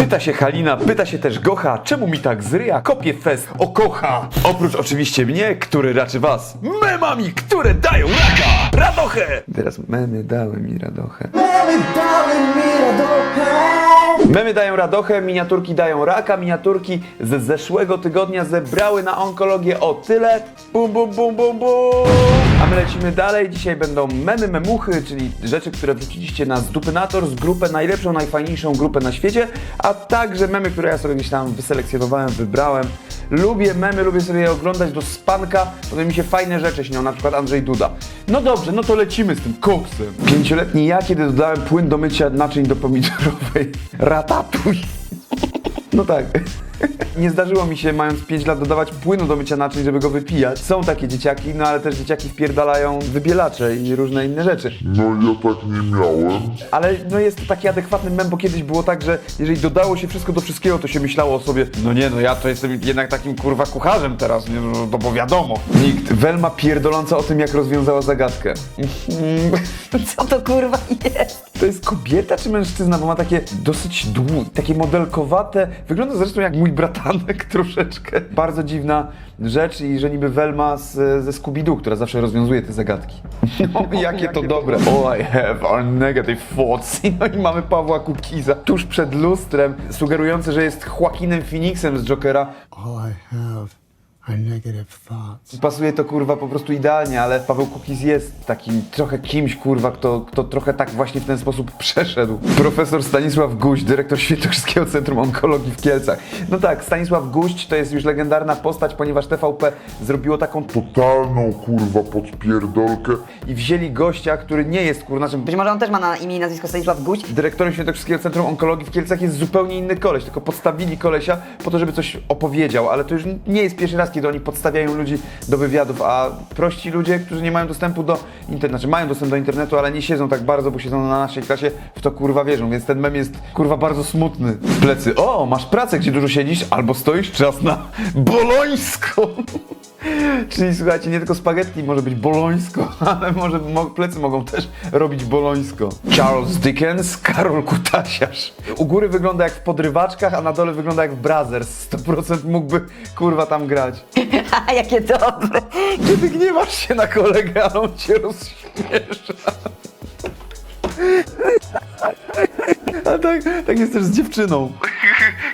Pyta się Halina, pyta się też Gocha, czemu mi tak zryja kopie fest okocha? Oprócz oczywiście mnie, który raczy was memami, które dają raka, radochę! Teraz memy dały mi radochę. Memy dają radochę, miniaturki dają raka, miniaturki z zeszłego tygodnia zebrały na onkologię o tyle. Bum, bum, bum, bum, bum. A my lecimy dalej. Dzisiaj będą memy, memuchy, czyli rzeczy, które wrzuciliście na Zdupynator z grupę najlepszą, najfajniejszą grupę na świecie, a także memy, które ja sobie gdzieś tam wyselekcjonowałem, wybrałem. Lubię memy, lubię sobie je oglądać do spanka, potem mi się fajne rzeczy śnią, na przykład Andrzej Duda. No dobrze, no to lecimy z tym koksem. Pięcioletni ja, kiedy dodałem płyn do mycia naczyń do pomidorowej, ratatuj. No tak. Nie zdarzyło mi się, mając 5 lat, dodawać płynu do mycia naczyń, żeby go wypijać. Są takie dzieciaki, no ale też dzieciaki wpierdalają wybielacze i różne inne rzeczy. No ja tak nie miałem. Ale no jest to taki adekwatny mem, bo kiedyś było tak, że jeżeli dodało się wszystko do wszystkiego, to się myślało o sobie, no nie, no ja to jestem jednak takim kurwa kucharzem teraz, nie, no, no bo wiadomo. Nikt. Welma pierdoląca o tym, jak rozwiązała zagadkę. Co to kurwa jest? To jest kobieta czy mężczyzna, bo ma takie dosyć długie, takie modelkowate, wygląda zresztą jak mój bratanek troszeczkę. Bardzo dziwna rzecz i że niby Velma z, ze Scooby-Doo, która zawsze rozwiązuje te zagadki. No, jakie to dobre. All I have are negative thoughts. No i mamy Pawła Kukiza tuż przed lustrem, sugerujący, że jest Joaquinem Phoenixem z Jokera. All I have. Pasuje to kurwa po prostu idealnie, ale Paweł Kukiz jest takim trochę kimś kurwa, kto, kto trochę tak właśnie w ten sposób przeszedł. Profesor Stanisław Guść, dyrektor Świętokrzyskiego Centrum Onkologii w Kielcach. No tak, Stanisław Guść to jest już legendarna postać, ponieważ TVP zrobiło taką Totalną kurwa podpierdolkę. i wzięli gościa, który nie jest kurwa naszym Być może on też ma na imię i nazwisko Stanisław Guść. dyrektorem Świętokrzyskiego Centrum Onkologii w Kielcach jest zupełnie inny koleś, tylko podstawili kolesia po to, żeby coś opowiedział, ale to już nie jest pierwszy raz, kiedy oni podstawiają ludzi do wywiadów, a prości ludzie, którzy nie mają dostępu do internetu, znaczy mają dostęp do internetu, ale nie siedzą tak bardzo, bo siedzą na naszej klasie, w to kurwa wierzą, więc ten mem jest kurwa bardzo smutny. Plecy, o, masz pracę, gdzie dużo siedzisz, albo stoisz, czas na bolońską. Czyli słuchajcie, nie tylko spaghetti może być bolońsko, ale może mo plecy mogą też robić bolońsko. Charles Dickens, Karol Kutasiarz. U góry wygląda jak w podrywaczkach, a na dole wygląda jak w Brothers. 100% mógłby kurwa tam grać. Haha, jakie dobre. Kiedy gniewasz się na kolegę, a on cię rozśmiesza. A tak, tak jest też z dziewczyną.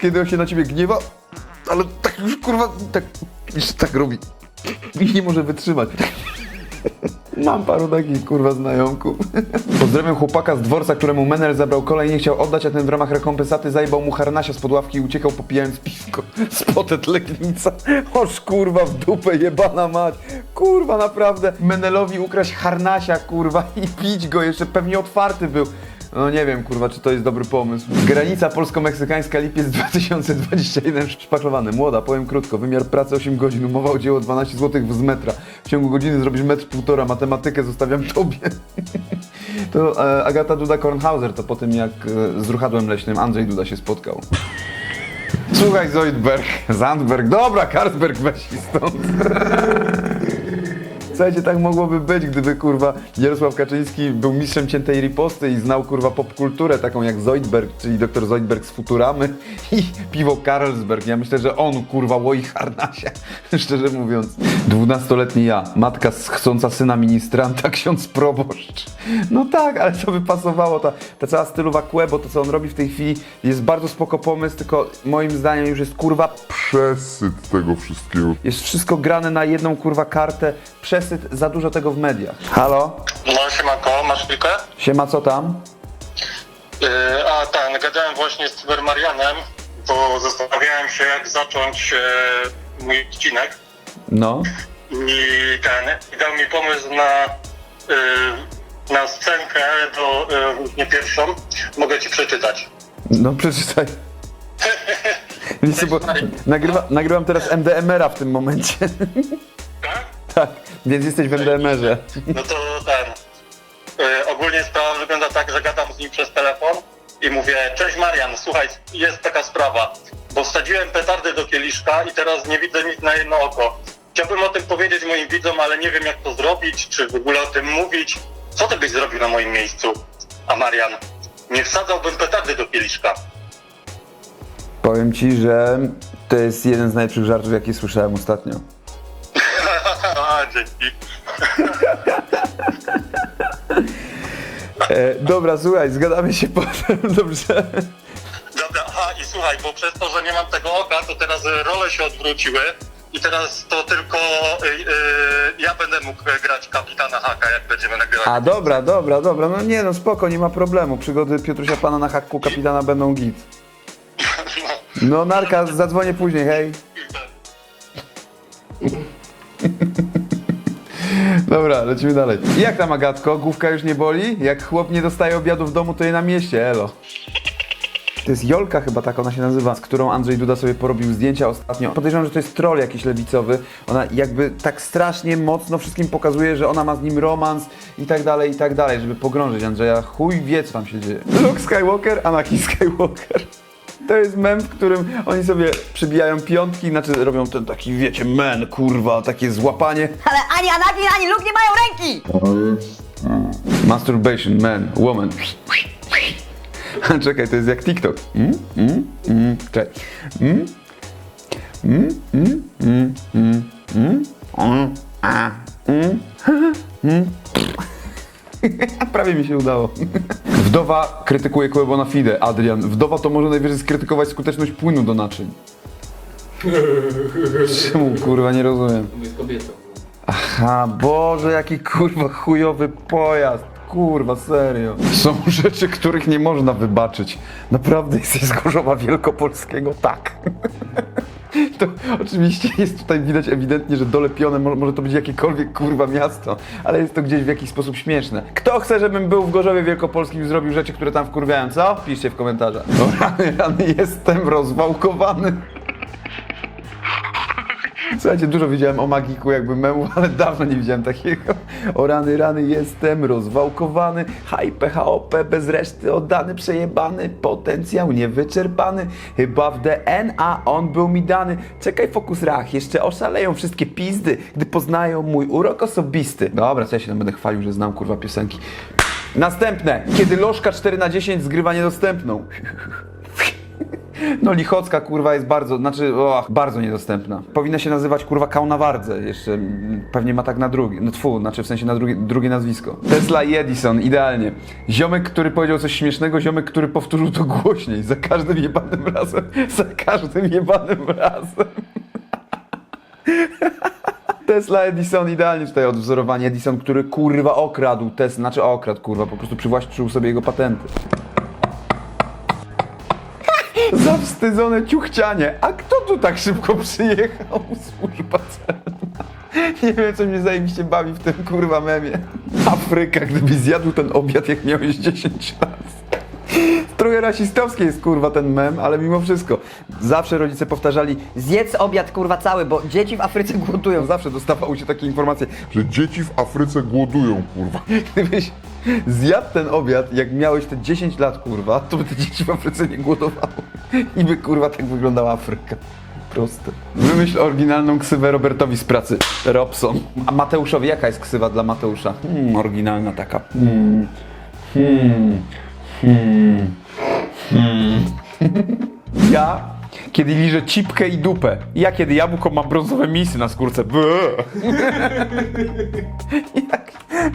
Kiedy on się na ciebie gniewa, ale tak już kurwa, tak, już tak robi. I nie może wytrzymać. Mam paru takich kurwa znajomków. Pozdrawiam chłopaka z dworca, któremu Menel zabrał kolej nie chciał oddać, a ten w ramach rekompensaty zajebał mu harnasia z podławki i uciekał popijając piwko. Spotet Legnica. Oż kurwa w dupę jebana mać. Kurwa naprawdę. Menelowi ukraść harnasia kurwa i pić go, jeszcze pewnie otwarty był. No nie wiem, kurwa, czy to jest dobry pomysł. Granica polsko-meksykańska lipiec 2021 szpachlowany. Młoda, powiem krótko. Wymiar pracy 8 godzin, umowa o dzieło 12 zł z metra. W ciągu godziny zrobisz metr półtora. Matematykę zostawiam tobie. To e, Agata Duda-Kornhauser, to po tym jak e, z ruchadłem leśnym Andrzej Duda się spotkał. Słuchaj Zoidberg, Zandberg, dobra Karsberg weź i stąd. Słuchajcie, tak mogłoby być, gdyby kurwa Jarosław Kaczyński był mistrzem ciętej riposty i znał kurwa popkulturę taką jak Zoidberg, czyli doktor Zoidberg z Futuramy i piwo Carlsberg. Ja myślę, że on kurwa łoi harnasia, szczerze mówiąc. Dwunastoletni ja, matka chcąca syna ministranta, ksiądz proboszcz. No tak, ale to by pasowało, ta, ta cała stylowa kłę, bo to co on robi w tej chwili jest bardzo spoko pomysł, tylko moim zdaniem już jest kurwa Przesyt tego wszystkiego. jest wszystko grane na jedną kurwa kartę. Przesyt za dużo tego w mediach. Halo? No siemanko, masz chwilkę? Siema, co tam? Yy, a tak, gadałem właśnie z Cybermarianem, bo zastanawiałem się jak zacząć e, mój odcinek No. i ten, i dał mi pomysł na, yy, na scenkę do, yy, nie pierwszą, mogę ci przeczytać. No przeczytaj. Co, bo nagrywa, nagrywam teraz MDMR-a w tym momencie. Tak? tak, więc jesteś w MDMR-ze. No to ten, yy, ogólnie sprawa wygląda tak, że gadam z nim przez telefon i mówię, cześć Marian, słuchaj, jest taka sprawa, bo wsadziłem petardy do kieliszka i teraz nie widzę nic na jedno oko. Chciałbym o tym powiedzieć moim widzom, ale nie wiem jak to zrobić, czy w ogóle o tym mówić. Co ty byś zrobił na moim miejscu? A Marian, nie wsadzałbym petardy do kieliszka. Powiem ci, że to jest jeden z najlepszych żartów, jaki słyszałem ostatnio. Dzięki. E, dobra, słuchaj, zgadamy się potem, dobrze? Dobra, aha i słuchaj, bo przez to, że nie mam tego oka, to teraz y, role się odwróciły i teraz to tylko y, y, ja będę mógł y, grać kapitana Haka, jak będziemy nagrywać. A dobra, dobra, dobra, no nie no spoko, nie ma problemu. Przygody Piotrusia Pana na hakku kapitana będą git. No narka, zadzwonię później, hej. Dobra, lecimy dalej. Jak tam Agatko? Główka już nie boli? Jak chłop nie dostaje obiadu w domu, to je na mieście, elo. To jest Jolka chyba tak ona się nazywa, z którą Andrzej Duda sobie porobił zdjęcia ostatnio. Podejrzewam, że to jest troll jakiś lewicowy. Ona jakby tak strasznie mocno wszystkim pokazuje, że ona ma z nim romans i tak dalej, i tak dalej, żeby pogrążyć Andrzeja. Chuj wie, co tam się dzieje. Luke Skywalker, Anakin Skywalker. To jest mem, w którym oni sobie przybijają piątki, znaczy robią ten taki, wiecie, men, kurwa, takie złapanie. Ale ani Anakin, ani Luke nie mają ręki! Masturbation, man, woman. Czekaj, to jest jak TikTok. Mm? Mm? Mm? Czekaj. Mm? Mm? Mm? Mm? Mm? Mm? Mm? A? Mm? Mm? Prawie mi się udało. Wdowa krytykuje koło na fide, Adrian. Wdowa to może najwyżej skrytykować skuteczność płynu do naczyń. Czemu kurwa nie rozumiem? Jest kobietą. Aha, Boże, jaki kurwa chujowy pojazd. Kurwa, serio. Są rzeczy, których nie można wybaczyć. Naprawdę jesteś z Gorzowa Wielkopolskiego? Tak. To oczywiście jest tutaj widać ewidentnie, że dolepione mo- może to być jakiekolwiek kurwa miasto, ale jest to gdzieś w jakiś sposób śmieszne. Kto chce, żebym był w Gorzowie Wielkopolskim i zrobił rzeczy, które tam wkurwiają, co? Piszcie w komentarzach. No rany, rany, jestem rozwałkowany. Słuchajcie, dużo widziałem o magiku jakby memu, ale dawno nie widziałem takiego. O rany, rany, jestem rozwałkowany, hype, HOP, bez reszty oddany, przejebany, potencjał niewyczerpany. Chyba w DN, a on był mi dany. Czekaj, fokus rach, jeszcze oszaleją wszystkie pizdy, gdy poznają mój urok osobisty. Dobra, co ja się tam będę chwalił, że znam kurwa piosenki. Następne. Kiedy lożka 4 na 10 zgrywa niedostępną. No Lichocka kurwa jest bardzo, znaczy och, bardzo niedostępna. Powinna się nazywać kurwa Kaunawardze, jeszcze mm, pewnie ma tak na drugi, no tfu, znaczy w sensie na drugie, drugie nazwisko. Tesla i Edison, idealnie. Ziomek, który powiedział coś śmiesznego, ziomek, który powtórzył to głośniej, za każdym jebanym razem, za każdym jebanym razem. Tesla Edison idealnie tutaj odwzorowanie Edison, który kurwa okradł Tesla, znaczy okradł kurwa, po prostu przywłaszczył sobie jego patenty. Zawstydzone ciuchcianie. A kto tu tak szybko przyjechał? Służba celna. Nie wiem, co mnie zajebiście bawi w tym kurwa memie. Afryka, gdybyś zjadł ten obiad, jak miałeś 10 lat. Trochę rasistowski jest kurwa ten mem, ale mimo wszystko. Zawsze rodzice powtarzali, Zjedz obiad kurwa cały, bo dzieci w Afryce głodują. zawsze dostawały się takie informacje. Że dzieci w Afryce głodują, kurwa. Gdybyś zjadł ten obiad, jak miałeś te 10 lat, kurwa, to by te dzieci w Afryce nie głodowały. I by, kurwa, tak wyglądała Afryka. Proste. Wymyśl oryginalną ksywę Robertowi z pracy. Robson. A Mateuszowi, jaka jest ksywa dla Mateusza? Hmm, oryginalna taka. Hmm. Hmm. Hmm. Hmm. Ja, kiedy liżę cipkę i dupę. Ja, kiedy jabłko ma brązowe misy na skórce. Bleh. Jak?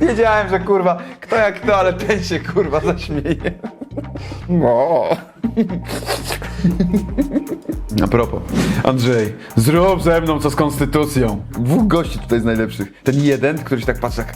Wiedziałem, że kurwa, kto jak kto, ale ten się kurwa zaśmieje. No. A propos, Andrzej, zrób ze mną co z konstytucją. Dwóch gości tutaj z najlepszych. Ten jeden, który się tak patrzy tak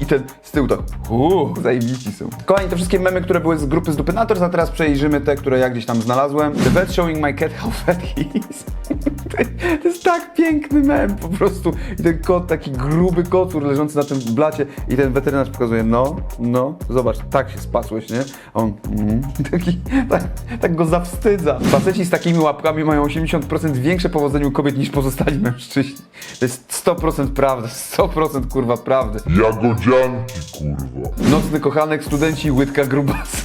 i ten z tyłu tak uuu, zajebici są. Kochani, te wszystkie memy, które były z grupy z Dupynators, a teraz przejrzymy te, które ja gdzieś tam znalazłem. The vet showing my cat how fat he is. To jest tak piękny mem po prostu. I ten kot, taki gruby kocur leżący na tym blacie i ten weterynarz pokazuje, no, no, zobacz, tak się spasłeś, nie? A on, mm, taki, tak, tak go zawstydza. Faceci z takimi łapkami mają 80% większe powodzenie u kobiet niż pozostali mężczyźni. To jest 100% prawda, 100% kurwa prawdy. Jagodzianki, kurwa. Nocny kochanek, studenci łydka grubasa.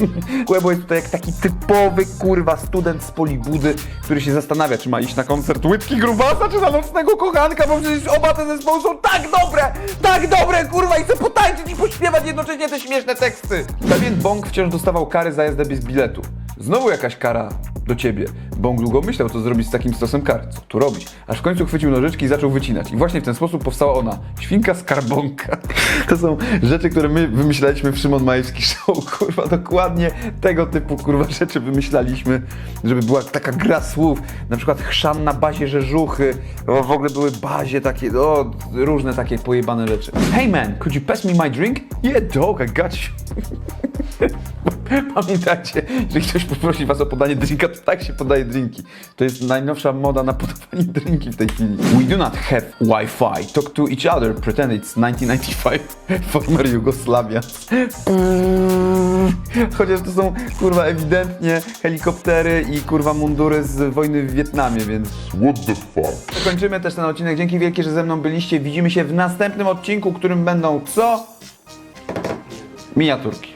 Kłebo jest tutaj jak taki typowy kurwa student z Polibudy, który się zastanawia, czy ma iść na koncert łydki grubasa, czy na nocnego kochanka, bo przecież oba te zespoły są tak dobre, tak dobre kurwa i chcę potańczyć i pośpiewać jednocześnie te śmieszne teksty. Pewien bąk wciąż dostawał kary za jazdę bez biletu. Znowu jakaś kara do ciebie, bo on długo myślał, co zrobić z takim stosem kar, co tu robić. Aż w końcu chwycił nożyczki i zaczął wycinać. I właśnie w ten sposób powstała ona, świnka skarbonka. To są rzeczy, które my wymyślaliśmy w Szymon Majewski Show, kurwa, dokładnie tego typu, kurwa, rzeczy wymyślaliśmy, żeby była taka gra słów, na przykład chrzan na bazie rzeżuchy, o, w ogóle były bazie takie, o, różne takie pojebane rzeczy. Hey man, could you pass me my drink? Yeah, dog, I got you. Pamiętajcie, jeżeli ktoś poprosi was o podanie drinka, to tak się podaje drinki. To jest najnowsza moda na podawanie drinki w tej chwili. We do not have Wi-Fi. Talk to each other. Pretend it's 1995. Former Jugoslavia. Chociaż to są kurwa ewidentnie helikoptery i kurwa mundury z wojny w Wietnamie, więc What the fuck? Kończymy też ten odcinek. Dzięki wielkie, że ze mną byliście. Widzimy się w następnym odcinku, którym będą co? Miniaturki.